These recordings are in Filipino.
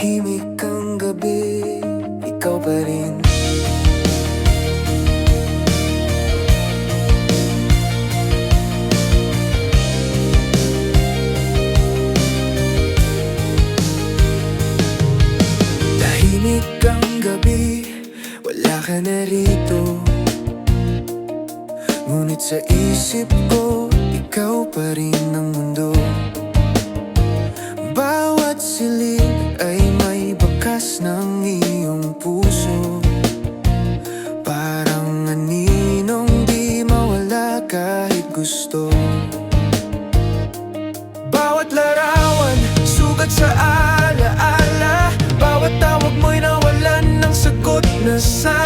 Tahimik kang gabi, ikaw pa rin. Tahimik kang gabi, wala ka na rito. Ngunit sa isip ko, ikaw pa rin ang mundo. gusto Bawat larawan, sugat sa alaala -ala. Bawat tawag mo'y nawalan ng sagot na sa'yo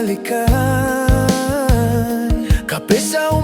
balikan. Kape sa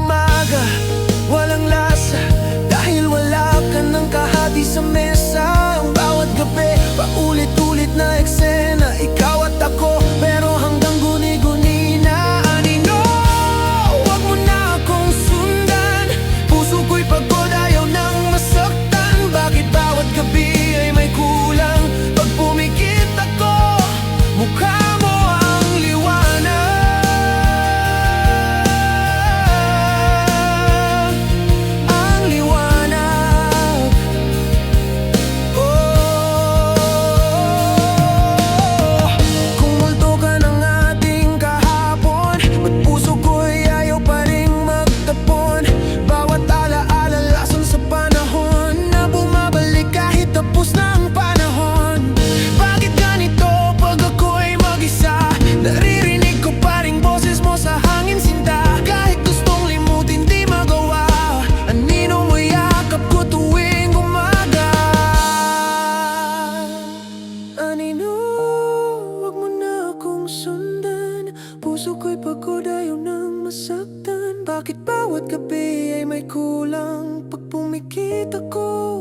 Bakit bawat gabi ay may kulang Pag pumikit ako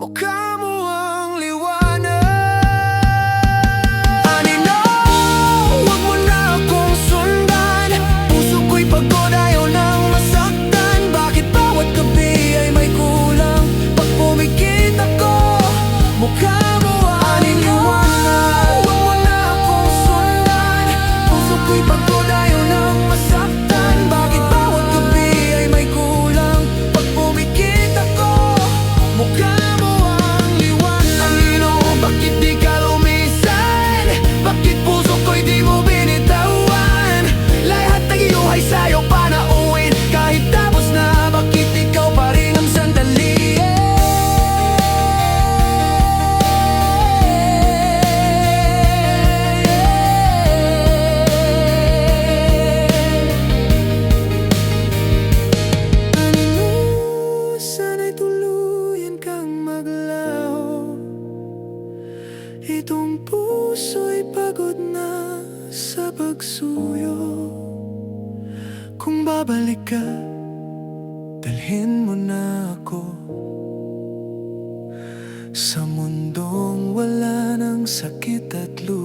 Mukha mo puso'y pagod na sa pagsuyo. Kung babalik ka, dalhin mo na ako. Sa mundong wala ng sakit at luha